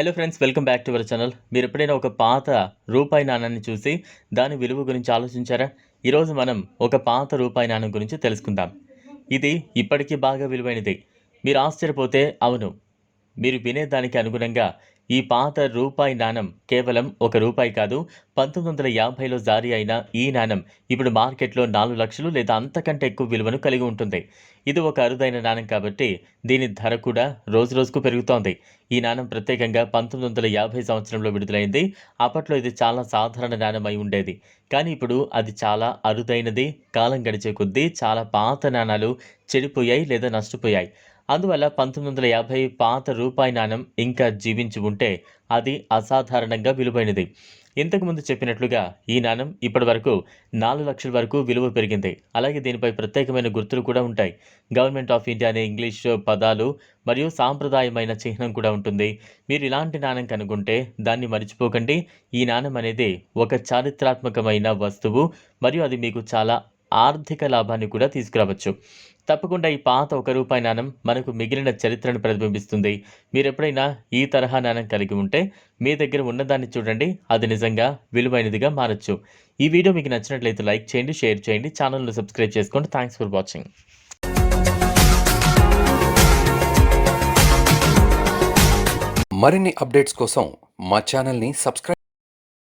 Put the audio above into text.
Hello friends welcome back to our channel మీరు ఎప్పుడైనా ఒక పాత రూపాయి నాణాన్ని చూసి దాని విలువ గురించి ఆలోచించారా? ఈరోజు మనం ఒక పాత రూపాయి నాణం గురించి తెలుసుకుందాం. ఇది ఇప్పటికీ బాగా విలువైనది. మీరు ఆశ్చర్యపోతే అవును మీరు వినేదానికి అనుగుణంగా ఈ పాత రూపాయి నాణం కేవలం ఒక రూపాయి కాదు పంతొమ్మిది వందల యాభైలో జారీ అయిన ఈ నాణం ఇప్పుడు మార్కెట్లో నాలుగు లక్షలు లేదా అంతకంటే ఎక్కువ విలువను కలిగి ఉంటుంది. ఇది ఒక అరుదైన నాణం కాబట్టి దీని ధర కూడా రోజు రోజుకు పెరుగుతోంది. ఈ నాణం ప్రత్యేకంగా పంతొమ్మిది వందల యాభై సంవత్సరంలో విడుదలైంది. అప్పట్లో ఇది చాలా సాధారణ నాణం అయి ఉండేది. కానీ ఇప్పుడు అది చాలా అరుదైనది. కాలం గడిచే కొద్దీ చాలా పాత నాణాలు చెడిపోయాయి లేదా నష్టపోయాయి. అందువల్ల పంతొమ్మిది వందల యాభై పాత రూపాయి నాణం ఇంకా జీవించి ఉంటే అది అసాధారణంగా విలువైనది. ఇంతకుముందు చెప్పినట్లుగా ఈ నాణం ఇప్పటి వరకు నాలుగు లక్షల వరకు విలువ పెరిగింది. అలాగే దీనిపై ప్రత్యేకమైన గుర్తులు కూడా ఉంటాయి. గవర్నమెంట్ ఆఫ్ ఇండియా అనే ఇంగ్లీష్ పదాలు మరియు సాంప్రదాయమైన చిహ్నం కూడా ఉంటుంది. మీరు ఇలాంటి నాణం కనుగొంటే దాన్ని మర్చిపోకండి. ఈ నాణం అనేది ఒక చారిత్రాత్మకమైన వస్తువు మరియు అది మీకు చాలా ఆర్థిక లాభాన్ని కూడా తీసుకురావచ్చు. తప్పకుండా ఈ పాత ఒక రూపాయి నాణం మనకు మిగిలిన చరిత్రను ప్రతిబింబిస్తుంది. మీరు ఎప్పుడైనా ఈ తరహా నాణం కలిగి ఉంటే మీ దగ్గర ఉన్నదాన్ని చూడండి. అది నిజంగా విలువైనదిగా మారచ్చు. ఈ వీడియో మీకు నచ్చినట్లయితే లైక్ చేయండి షేర్ చేయండి ఛానల్ను సబ్స్క్రైబ్ చేసుకోండి. Thanks for watching. మరిన్ని అప్డేట్స్ కోసం మా ఛానల్ని సబ్స్క్రైబ్